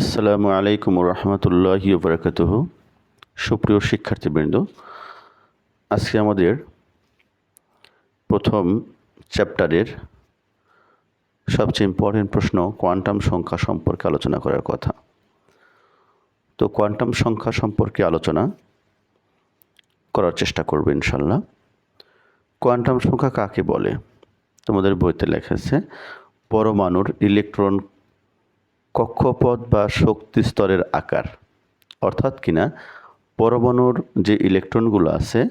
আসসালামু আলাইকুম রহমতুল্লাহি বরকাতুহ সুপ্রিয় শিক্ষার্থীবৃন্দ, আজকে আমাদের প্রথম চ্যাপ্টারের সবচেয়ে ইম্পর্টেন্ট প্রশ্ন, কোয়ান্টাম সংখ্যা সম্পর্কে আলোচনা করার কথা। তো কোয়ান্টাম সংখ্যা সম্পর্কে আলোচনা করার চেষ্টা করবে ইনশাল্লাহ কোয়ান্টাম সংখ্যা কাকে বলে? তোমাদের বইতে লেখা আছে, পরমাণুর ইলেকট্রন কক্ষপথ বা শক্তি স্তরের আকার। অর্থাৎ কিনা পরমাণুর যে ইলেকট্রনগুলো আছে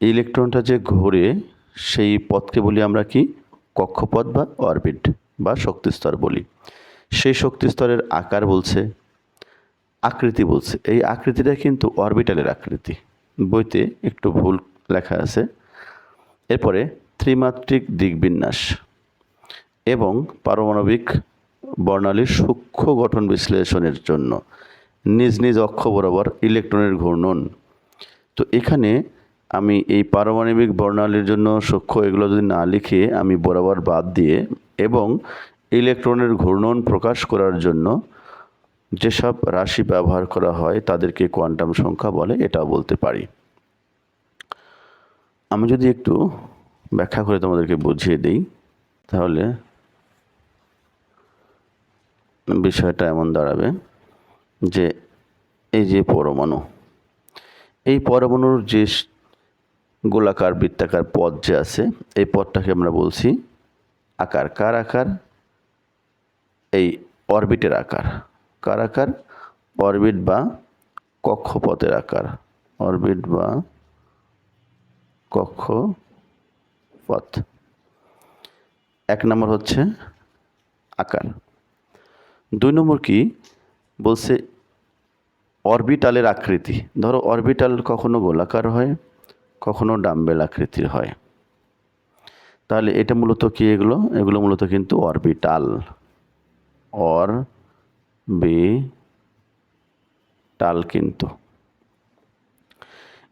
ইলেকট্রনটা যে ঘুরে, সেই পথকে বলি আমরা কি? কক্ষপথ বা অরবিট বা শক্তি স্তর বলি। সেই শক্তি স্তরের আকার বলছে, আকৃতি বলছে। এই আকৃতিটা কিন্তু অরবিটালের আকৃতি। বইতে একটু ভুল লেখা আছে। এরপরে ত্রিমাত্রিক দিকবিন্যাস এবং পারমাণবিক বর্ণালীর সূক্ষ্ম গঠন বিশ্লেষণের জন্য। নিজ নিজ অক্ষ বরাবর ইলেকট্রনের ঘূর্ণন। তো এখানে আমি এই পারমাণবিক বর্ণালীর জন্য সূক্ষ্ম এগুলো যদি না লিখে আমি বরাবর বাদ দিয়ে এবং ইলেকট্রনের ঘূর্ণন প্রকাশ করার জন্য যেসব রাশি ব্যবহার করা হয় তাদেরকে কোয়ান্টাম সংখ্যা বলে এটাও বলতে পারি। আমি যদি একটু ব্যাখ্যা করে তোমাদেরকে বুঝিয়ে দিই, তাহলে বিষয়টা এমন দাঁড়াবে যে এই যে পরমাণু, এই পরমাণুর যে গোলাকার বৃত্তাকার পথ যে আছে, এই পথটাকে আমরা বলছি আকার। কার আকার? এই অরবিটের আকার। কার আকার? অরবিট বা কক্ষপথের আকার। অরবিট বা কক্ষপথ। এক নম্বর হচ্ছে আকার। দুই নম্বর কি? বলছে অরবিটালের আকৃতি। ধরো অরবিটাল কখনো গোলাকার হয়, কখনো ডাম্বেল আকৃতির হয়। তাহলে এটা মূলত কি এগুলো? এগুলো মূলত কিন্তু অরবিটাল। অর বি টাল কিন্তু।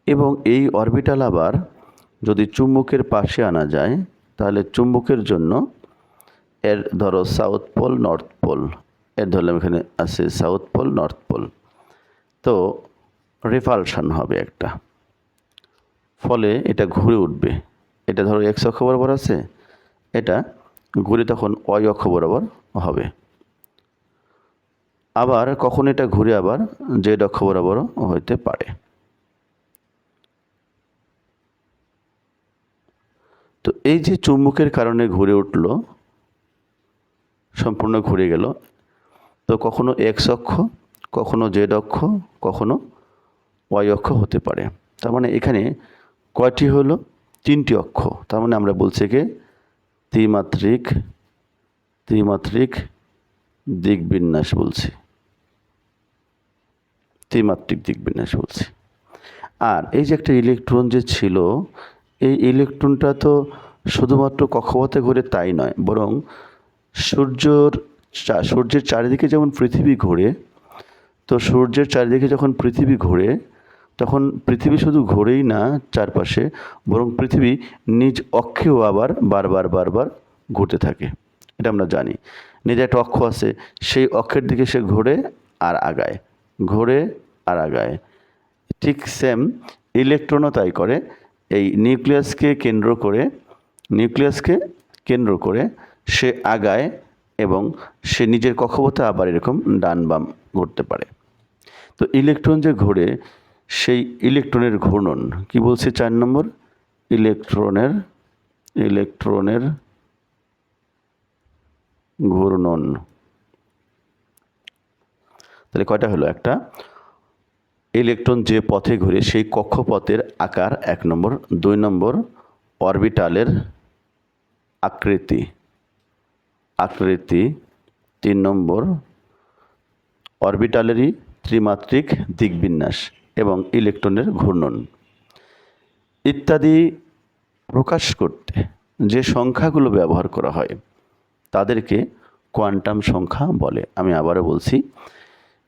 এবং এই অরবিটাল আবার যদি চুম্বকের পাশে আনা যায়, তাহলে চুম্বকের জন্য এর ধরো সাউথ পোল, নর্থ পোল এর ধরলাম এখানে আছে সাউথ পোল নর্থ পোল তো রিপালশন হবে একটা। ফলে এটা ঘুরে উঠবে। এটা ধরো এক্স অক্ষ বরাবর আছে, এটা ঘুরে তখন ওয়াই অক্ষ বরাবর হবে। আবার কখন এটা ঘুরে আবার জেড অক্ষ বরাবরও হইতে পারে। তো এই যে চুম্বকের কারণে ঘুরে উঠল, সম্পূর্ণ ঘুরে গেল। তো কখনো এক্স অক্ষ, কখনো জেড অক্ষ, কখনো ওয়াই অক্ষ হতে পারে। তার মানে এখানে কয়টি হলো? তিনটি অক্ষ। তার মানে আমরা বলছি কি? ত্রিমাত্রিক ত্রিমাত্রিক দিকবিন্যাস বলছি। ত্রিমাত্রিক দিকবিন্যাস বলছি। আর এই যে একটা ইলেকট্রন যে ছিল, এই ইলেকট্রনটা তো শুধুমাত্র কক্ষপথে ঘুরে তাই নয়, বরং সূর্যর সূর্যের চারিদিকে যেমন পৃথিবী ঘোরে, তো সূর্যের চারিদিকে যখন পৃথিবী ঘোরে, তখন পৃথিবী শুধু ঘোরেই না চারপাশে, বরং পৃথিবী নিজ অক্ষেও আবার বারবার বারবার ঘুরতে থাকে। এটা আমরা জানি। নিজে একটা অক্ষ আছে, সেই অক্ষের দিকে সে ঘোরে আর আগায়। ঘোরে আর আগায়। ঠিক সেম ইলেকট্রনও তাই করে। এই নিউক্লিয়াসকে কেন্দ্র করে নিউক্লিয়াসকে কেন্দ্র করে সে আগায় এবং সে নিজের কক্ষপথে আবার এরকম ডান বাম ঘুরতে পারে। তো ইলেকট্রন যে ঘোরে, সেই ইলেকট্রনের ঘূর্ণন, কি বলছে চার নম্বর? ইলেকট্রনের ইলেকট্রনের ঘূর্ণন। তাহলে কয়টা হলো? একটা, ইলেকট্রন যে পথে ঘুরে, সেই কক্ষপথের আকার এক নম্বর। দুই নম্বর, অরবিটালের আকৃতি। আকৃতি তিন নম্বর, অরবিটালেরই ত্রিমাত্রিক দিকবিন্যাস এবং ইলেকট্রনের ঘূর্ণন। ইত্যাদি প্রকাশ করতে যে সংখ্যাগুলো ব্যবহার করা হয়, তাদেরকে কোয়ান্টাম সংখ্যা বলে। আমি আবারও বলছি,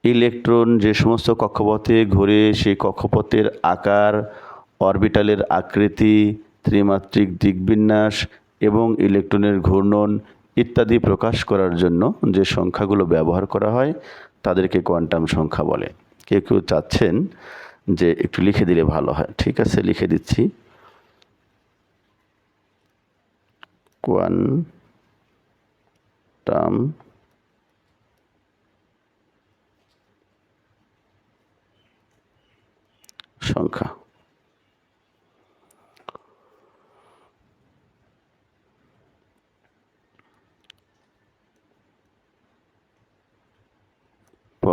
ইলেকট্রন যে সমস্ত কক্ষপথে ঘুরে সেই কক্ষপথের আকার, অরবিটালের আকৃতি, ত্রিমাত্রিক দিকবিন্যাস এবং ইলেকট্রনের ঘূর্ণন ইত্যাদি প্রকাশ করার জন্য যে সংখ্যাগুলো ব্যবহার করা হয়, তাদেরকে কোয়ান্টাম সংখ্যা বলে। কেউ কেউ চাচ্ছেন যে একটু লিখে দিলে ভালো হয়। ঠিক আছে, লিখে দিচ্ছি। কোয়ান্টাম সংখ্যা।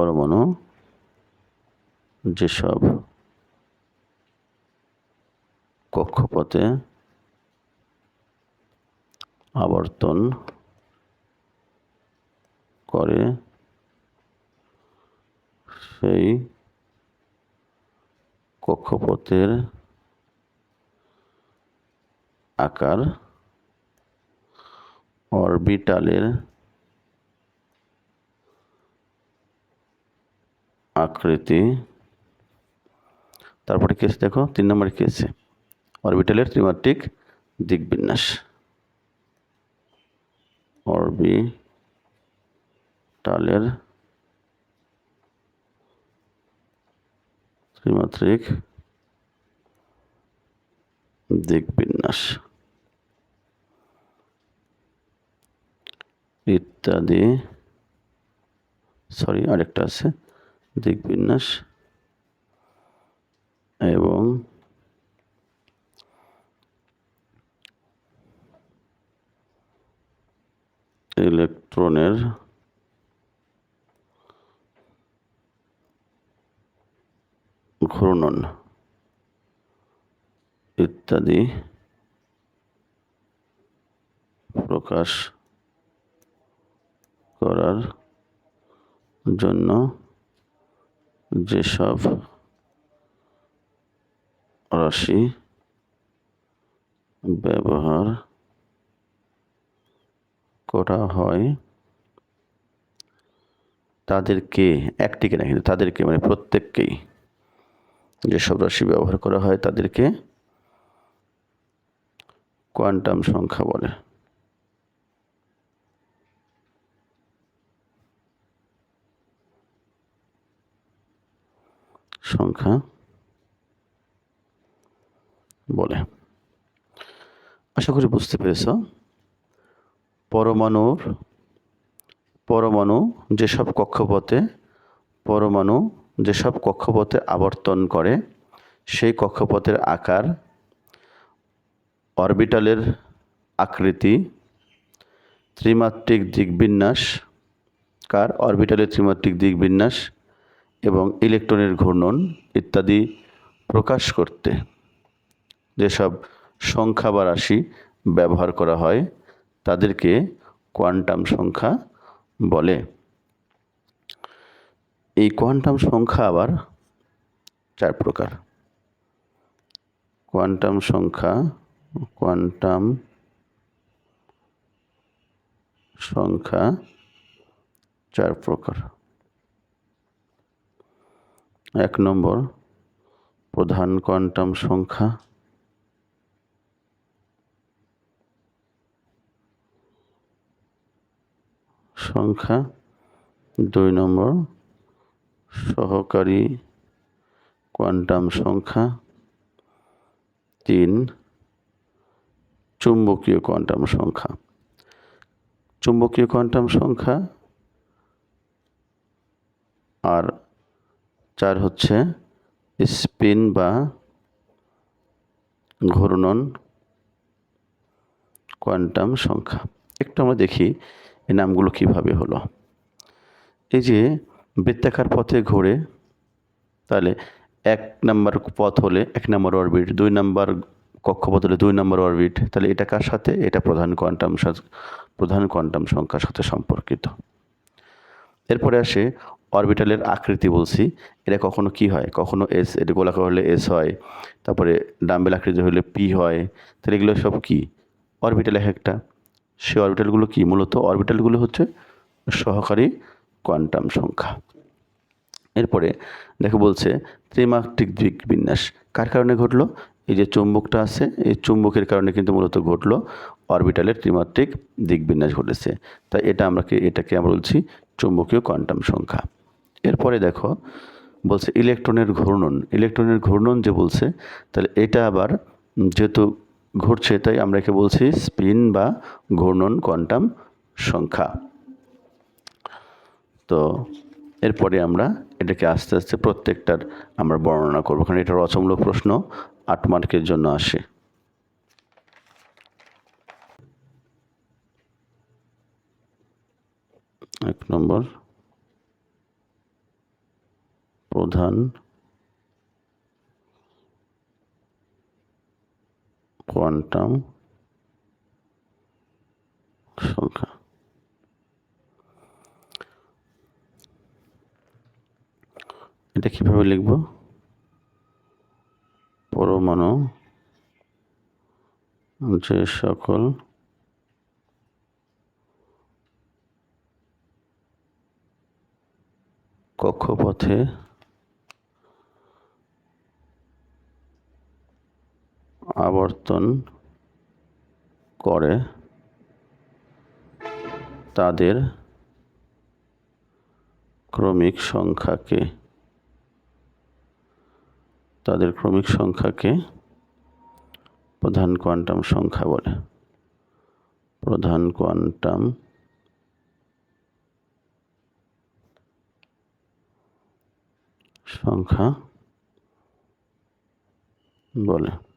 পরমাণু যেসব কক্ষপথে আবর্তন করে সেই কক্ষপথের আকার অরবিটালের আকৃতি তারপরে কেস দেখো তিন নম্বরে কেসে অরবিটালের ত্রিমাত্রিক দিকবিন্যাস অরবিটালের ত্রিমাত্রিক দিকবিন্যাস ইত্যাদি সরি আরেকটা আছে দিকবিন্যাস এবং ইলেকট্রনের ঘূর্ণন ইত্যাদি প্রকাশ করার জন্য যেসব রাশি ব্যবহার করা হয়, তাদেরকে একটিকে না, কিন্তু তাদেরকে মানে প্রত্যেককেই যেসব রাশি ব্যবহার করা হয়, তাদেরকে কোয়ান্টাম সংখ্যা বলে। সংখ্যা বলে। আশা করি বুঝতে পেরেছ। পরমাণুর পরমাণু যেসব কক্ষপথে, পরমাণু যেসব কক্ষপথে আবর্তন করে, সেই কক্ষপথের আকার, অরবিটালের আকৃতি, ত্রিমাত্রিক দিকবিন্যাস, কার? অরবিটালের ত্রিমাত্রিক দিকবিন্যাস এবং ইলেকট্রনের ঘূর্ণন ইত্যাদি প্রকাশ করতে যেসব সংখ্যা বা রাশি ব্যবহার করা হয়, তাদেরকে কোয়ান্টাম সংখ্যা বলে। এই কোয়ান্টাম সংখ্যা আবার চার প্রকার। কোয়ান্টাম সংখ্যা কোয়ান্টাম সংখ্যা, চার প্রকার। এক নম্বর, প্রধান কোয়ান্টাম সংখ্যা। সংখ্যা দুই নম্বর, সহকারী কোয়ান্টাম সংখ্যা। তিন, চুম্বকীয় কোয়ান্টাম সংখ্যা। চুম্বকীয় কোয়ান্টাম সংখ্যা আর চার হচ্ছে স্পিন বা ঘূর্ণন কোয়ান্টাম সংখ্যা। একটু আমরা দেখি এই নামগুলো কীভাবে হলো। এই যে বৃত্তাকার পথে ঘোরে, তাহলে এক নাম্বার পথ হলে এক নম্বর অরবিট, দুই নাম্বার কক্ষপথ হলে দুই নম্বর অরবিট, তাহলে এটা কার সাথে? এটা প্রধান কোয়ান্টাম প্রধান কোয়ান্টাম সংখ্যার সাথে সম্পর্কিত। এরপরে আসে অরবিটালের আকৃতি বলছি, এটা কখনো কি হয়? কখনো এস এটা গোলাকার হলে এস হয়, তারপরে ডাম্বেল আকৃতি হলে পি হয়, তাহলে এগুলো সব কি? অরবিটাল এক একটা। সে অরবিটালগুলো কি? মূলত অরবিটালগুলো হচ্ছে সহকারী কোয়ান্টাম সংখ্যা। এরপরে দেখো বলছে, ত্রিমাত্রিক দিক বিন্যাস। কার কারণে ঘটলো? এই যে চুম্বকটা আছে, এই চুম্বকের কারণে কিন্তু মূলত ঘটলো অরবিটালের ত্রিমাত্রিক দিক বিন্যাস ঘটেছে। তাই এটা আমরা এটাকে আমরা বলছি চুম্বকীয় কোয়ান্টাম সংখ্যা। এরপরে দেখো, বলছে ইলেকট্রনের ঘূর্ণন। ইলেকট্রনের ঘূর্ণন যে বলছে, তাহলে এটা আবার যেহেতু ঘুরছে, তাই আমরা একে বলছি স্পিন বা ঘূর্ণন কোয়ান্টাম সংখ্যা। তো এরপরে আমরা এটাকে আস্তে আস্তে প্রত্যেকটার আমরা বর্ণনা করব, কারণ এটা রচমূলক প্রশ্ন, আট মার্কের জন্য আসে। এক নম্বর। প্রধান কোয়ান্টাম সংখ্যা। এটা কীভাবে লিখব? পরমাণু যে সকল কক্ষপথে আবর্তন করে তাদের ক্রমিক সংখ্যাকে, তাদের ক্রমিক সংখ্যাকে প্রধান কোয়ান্টাম সংখ্যা বলে। প্রধান কোয়ান্টাম সংখ্যা বলে।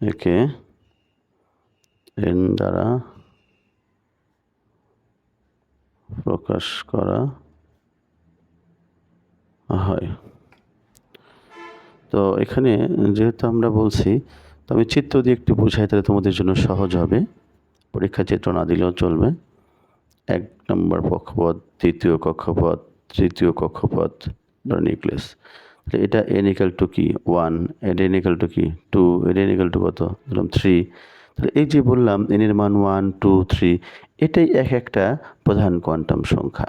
একে এন দ্বারা প্রকাশ করা হয়। তো এখানে যেহেতু আমরা বলছি, তো আমি চিত্র দিয়ে একটু বোঝাই, তাহলে তোমাদের জন্য সহজ হবে। পরীক্ষা চিত্র না দিলেও চলবে। এক নম্বর কক্ষপথ, দ্বিতীয় কক্ষপথ, তৃতীয় কক্ষপথ নিউক্লিয়াস তাহলে এটা এন ইকাল টু কি? ওয়ান এটা এন ইকাল টু কি? টু এটা এন ইকাল টু কত? ধরলাম থ্রি তাহলে এই যে বললাম এনের মান ওয়ান টু থ্রি এটাই এক একটা প্রধান কোয়ান্টাম সংখ্যা।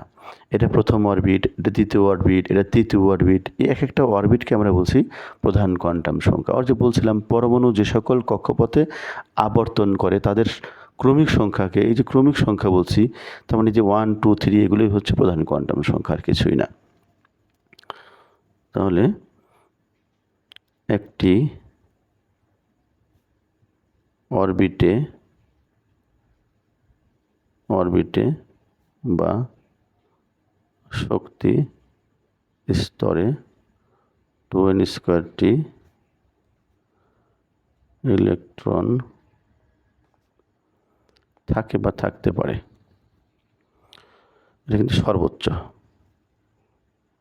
এটা প্রথম অরবিট এটা দ্বিতীয় অরবিট এটা তৃতীয় অরবিট এই এক একটা অরবিটকে আমরা বলছি প্রধান কোয়ান্টাম সংখ্যা। আর যে বলছিলাম, পরমাণু যে সকল কক্ষপথে আবর্তন করে, তাদের ক্রমিক সংখ্যাকে, এই যে ক্রমিক সংখ্যা বলছি, তার মানে যে ওয়ান টু থ্রি এগুলোই হচ্ছে প্রধান কোয়ান্টাম সংখ্যা আর কিছুই না। তাহলে একটি অরবিটে অরবিটে বা শক্তি স্তরে টু এন স্কোয়ারটি ইলেকট্রন থাকে বা থাকতে পারে। এটা কিন্তু সর্বোচ্চ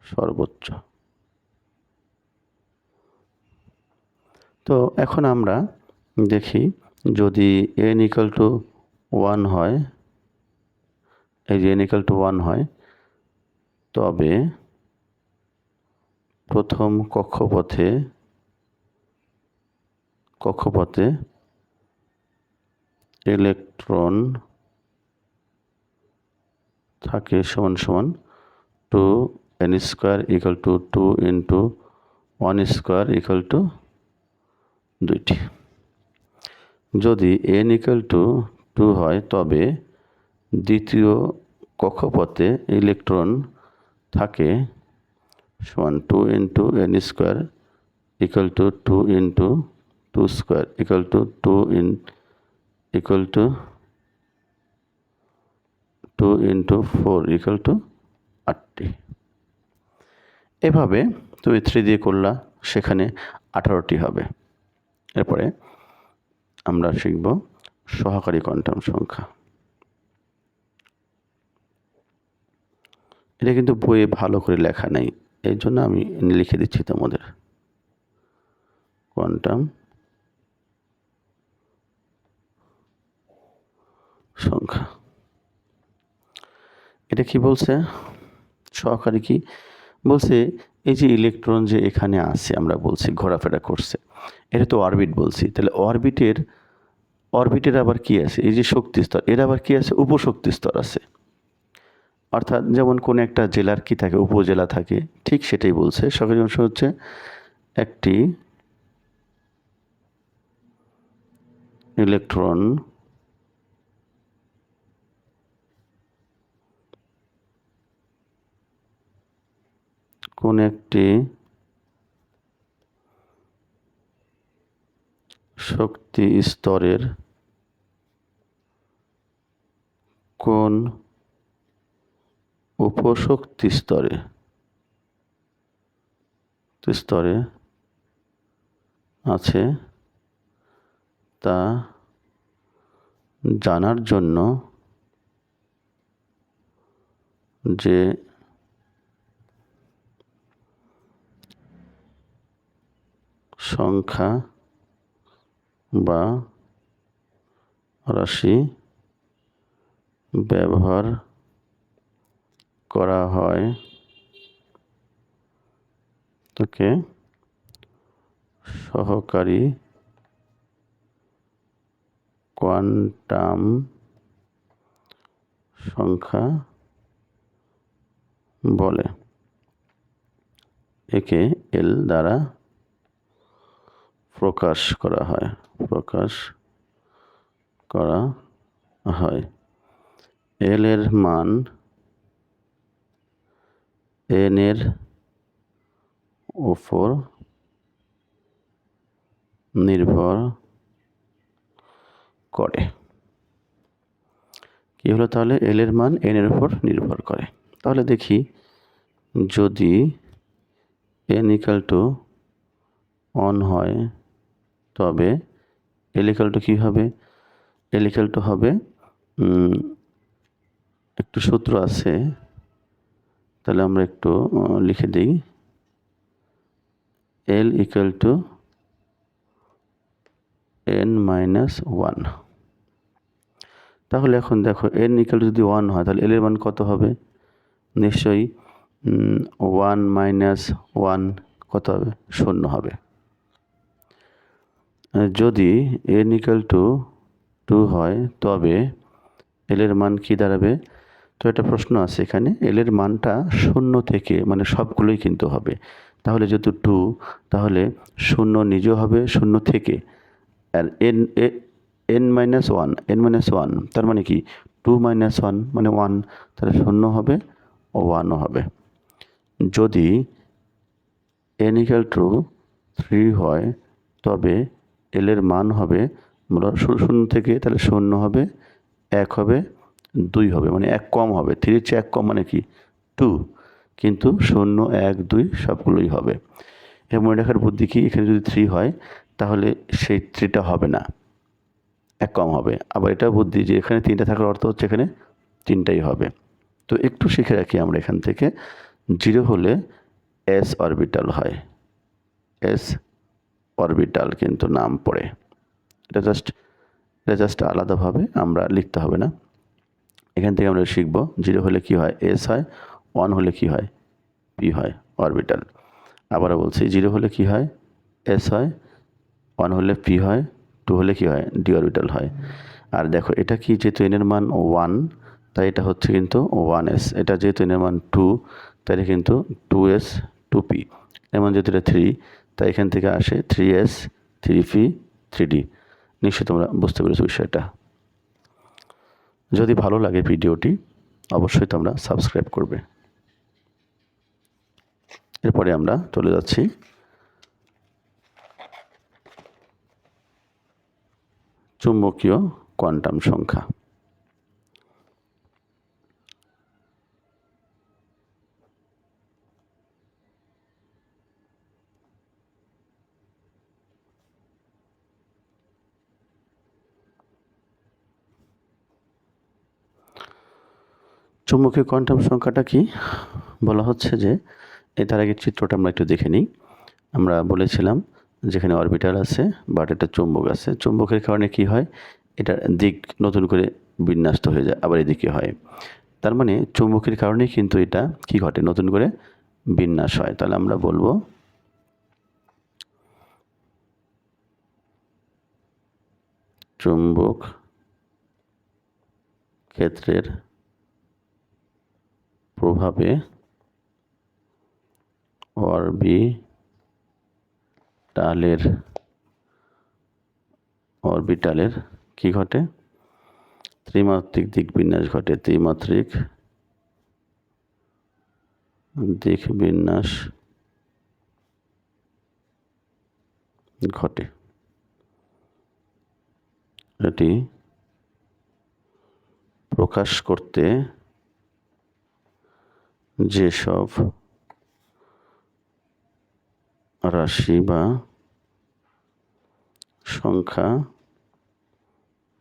সর্বোচ্চ। তো এখন আমরা দেখি যদি এন ইকাল টু ওয়ান হয়, এই যে এন ইকাল টু ওয়ান হয়, তবে প্রথম কক্ষপথে কক্ষপথে ইলেকট্রন থাকে সমান সমান two n square equal to two into one square equal to দুইটি। যদি এন ইকাল টু টু হয়, তবে দ্বিতীয় কক্ষপথে ইলেকট্রন থাকে সমান two into n square equal to two into two square equal to two in equal to two into four equal to আটটি। এভাবে তুমি থ্রি দিয়ে করলা, সেখানে আঠারোটি হবে। এরপরে আমরা শিখব সহকারী কোয়ান্টাম সংখ্যা। এটা কিন্তু বইয়ে ভালো করে লেখা নেই এই জন্য আমি লিখে দিচ্ছি তোমাদের। কোয়ান্টাম সংখ্যা। এটা কি বলছে? সহকারী কি? বলছে এই যে ইলেকট্রন যে এখানে আছে আমরা বলছি, ঘোরাফেরা করছে, এটা তো অরবিট বলছি, তাহলে অরবিটের অরবিটের আবার কি আছে? এই যে শক্তি স্তর, এর আবার কি আছে? উপশক্তি স্তর আছে। অর্থাৎ যেমন কোনো একটা জেলার কি থাকে, উপজেলা থাকে, ঠিক সেটাই বলছে। সরকারি অংশ হচ্ছে একটি ইলেকট্রন কোন একটি শক্তি স্তরের কোন উপশক্তি স্তরে স্তরে আছে তা জানার জন্য যে সংখ্যা বা রাশি ব্যবহার করা হয়। তাকে সহকারী কোয়ান্টাম সংখ্যা বলে। একে এল দ্বারা প্রকাশ করা হয়। প্রকাশ করা হয়। এল এর মান এন এর ওপর নির্ভর করে। কি হলো তাহলে? এল এর মান এন এর উপর নির্ভর করে। তাহলে দেখি যদি এন ইকাল টু অন হয় তবে এল ইকাল টু কী হবে? এল ইকাল টু হবে একটু সূত্র আছে। তাহলে আমরা একটু লিখে দিই। L equal to n minus one তাহলে এখন দেখো এন ইকাল যদি ওয়ান হয়, তাহলে এল এর মান কত হবে? নিশ্চয়ই ওয়ান মাইনাস ওয়ান কত হবে? শূন্য হবে। যদি এন ইকাল টু টু হয়, তবে এল এর মান কী দাঁড়াবে? তো একটা প্রশ্ন আছে এখানে। এল এর মানটা শূন্য থেকে মানে সবগুলোই কিন্তু হবে। তাহলে যেহেতু টু তাহলে শূন্য নিজেও হবে, শূন্য থেকে। আর n n minus one n minus one তার মানে কি? টু মাইনাস ওয়ান মানে ওয়ান তাহলে শূন্য হবে ও ওয়ানও হবে। যদি এন ইকাল টু থ্রি হয়, তবে এল এর মান হবে শূন্য থেকে তাহলে শূন্য হবে, এক হবে, দুই হবে মানে এক কম হবে। থ্রির চেয়ে এক কম মানে কি? টু কিন্তু শূন্য, এক, দুই সবগুলোই হবে। এর মনে রাখার বুদ্ধি কি? এখানে যদি থ্রি হয়, তাহলে সেই থ্রিটা হবে না। এক কম হবে। আবার এটা বুদ্ধি যে এখানে তিনটা থাকার অর্থ হচ্ছে এখানে তিনটাই হবে। তো একটু শিখে রাখি আমরা এখান থেকে। জিরো হলে এস অরবিটাল হয়। এস অরবিটাল কিন্তু নাম পড়ে। এটা জাস্ট এটা জাস্ট আলাদাভাবে আমরা লিখতে হবে না। এখান থেকে আমরা শিখব, জিরো হলে কি হয়? এস হয় ওয়ান হলে কি হয়? পি হয় অরবিটাল আবারও বলছি, জিরো হলে কি হয়? এস হয় ওয়ান হলে পি হয় টু হলে কি হয়? ডি অরবিটাল হয়। আর দেখো, এটা কি যেহেতু এনের মান ওয়ান তাই এটা হচ্ছে কিন্তু ওয়ান এস এটা যেহেতু এনের মান টু তাই কিন্তু টু এস টু পি এমন যেহেতু এটা থ্রি তাই এখান থেকে আসে three s three p three d নিশ্চয়ই তোমরা বুঝতে পেরেছ বিষয়টা। যদি ভালো লাগে ভিডিওটি, অবশ্যই তোমরা সাবস্ক্রাইব করবে। এরপরে আমরা চলে যাচ্ছি। চুম্বকীয় কোয়ান্টাম সংখ্যা। চুম্বকীয় কোয়ান্টাম সংখ্যাটা কি? বলা হচ্ছে যে এ তার আগে চিত্রটা আমরা একটু দেখে নিই। আমরা বলেছিলাম যেখানে অরবিটাল আছে বাট এটা চুম্বক আছে। চুম্বকের কারণে কি হয়? এটা দিক নতুন করে বিন্যস্ত হয়ে যায়, আবার এদিকে হয়। তার মানে চুম্বকের কারণেই কিন্তু এটা কি ঘটে? নতুন করে বিন্যাস হয়। তাহলে আমরা বলব, চুম্বক ক্ষেত্রের প্রভাবে অরবিটালের অরবিটালের কি ঘটে? ত্রিমাত্রিক দিক বিন্যাস ঘটে। ত্রিমাত্রিক দিক বিন্যাস ঘটে। এটি প্রকাশ করতে যেসব রাশি বা সংখ্যা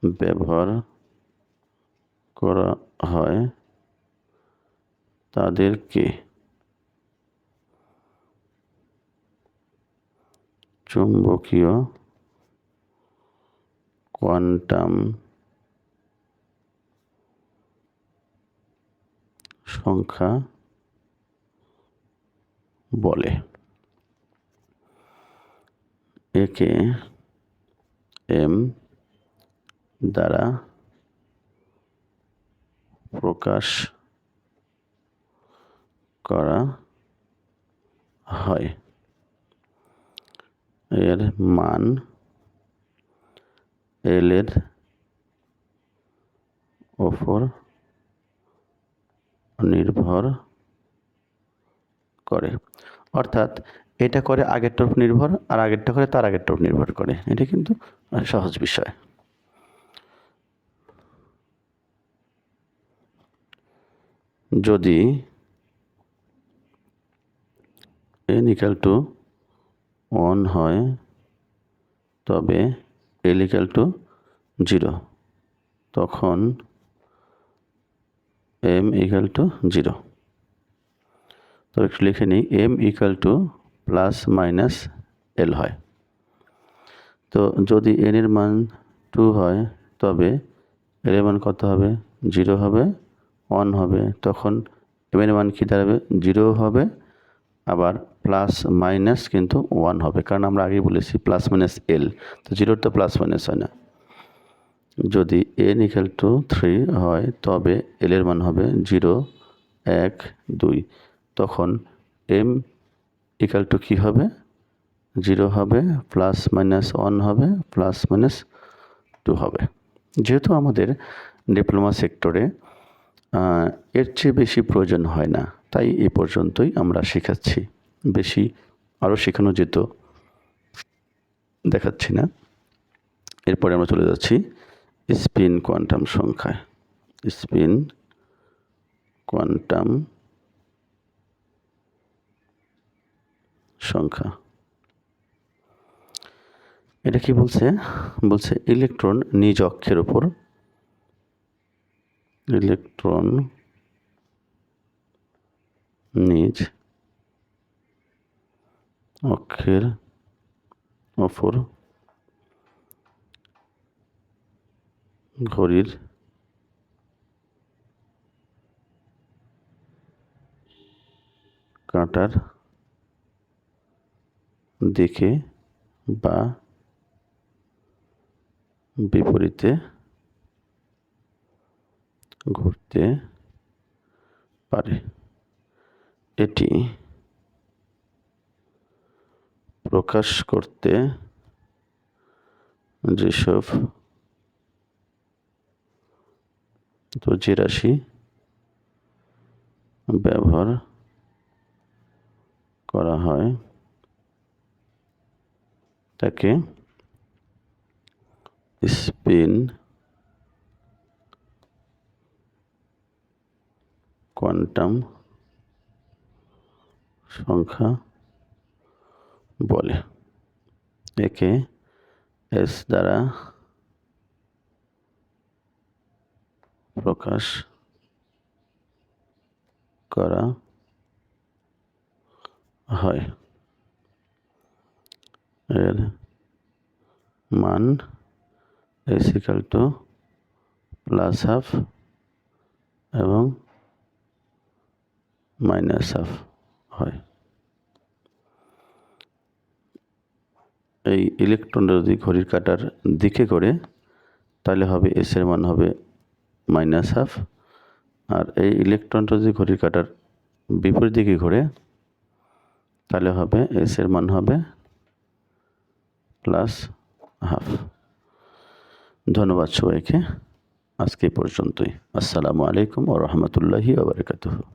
ব্যবহার করা হয় তাদেরকে চুম্বকীয় কোয়ান্টাম সংখ্যা বলে। একে এম দ্বারা প্রকাশ করা হয়। এর মান এল এর ওপর নির্ভর করে। অর্থাৎ এটা করে আগেরটার উপর নির্ভর আর আগেরটা করে তার আগেরটার উপর নির্ভর করে। এটা কিন্তু সহজ বিষয়। যদি এন ইকাল টু ওয়ান হয়, তবে এল ইকাল টু জিরো তখন এম ইকাল টু জিরো তো একটু লিখে নিই M equal to plus minus L হয়। তো যদি এন এর মান টু হয়, তবে এল এর মান কত হবে? জিরো হবে ওয়ান হবে। তখন এম এর মান কী দাঁড়াবে? জিরো হবে, আবার প্লাস মাইনাস কিন্তু ওয়ান হবে। কারণ আমরা আগেই বলেছি প্লাস মাইনাস এল তো জিরোর তো প্লাস মাইনাস হয় না। যদি এন ইকাল টু থ্রি হয়, তবে এল এর মান হবে জিরো এক, দুই। তখন এম ইকাল টু কী হবে? জিরো হবে প্লাস মাইনাস ওয়ান হবে প্লাস মাইনাস টু হবে। যেহেতু আমাদের ডিপ্লোমা সেক্টরে এর চেয়ে বেশি প্রয়োজন হয় না, তাই এ পর্যন্তই আমরা শেখাচ্ছি। বেশি আরও শেখানো যেত, দেখাচ্ছি না। এরপরে আমরা চলে যাচ্ছি স্পিন কোয়ান্টাম সংখ্যায়। স্পিন কোয়ান্টাম সংখ্যা। এটা কি বলছে? বলছে ইলেকট্রন নিজ অক্ষের উপর। ইলেকট্রন নিজ অক্ষের অপর ঘড়ির কাঁটার দিকে বা বিপরীতে ঘুরতে পারে। এটি প্রকাশ করতে যেসব তো যে রাশি ব্যবহার করা হয়। তাকে স্পিন কোয়ান্টাম সংখ্যা বলে। একে এস দ্বারা প্রকাশ করা হয়। এর মান S equal to plus half এবং মাইনাস হাফ হয়। এই ইলেকট্রনটা যদি ঘড়ির কাটার দিকে করে তাহলে হবে এস এর মান হবে মাইনাস হাফ আর এই ইলেকট্রনটা যদি ঘড়ির কাটার বিপরীত দিকে ঘোরে, তাহলে হবে এস এর মান হবে প্লাস হাফ। ধন্যবাদ সবাইকে। আজকে পর্যন্তই। আসসালামু আলাইকুম ও রহমতুল্লাহি আবরকাতুহ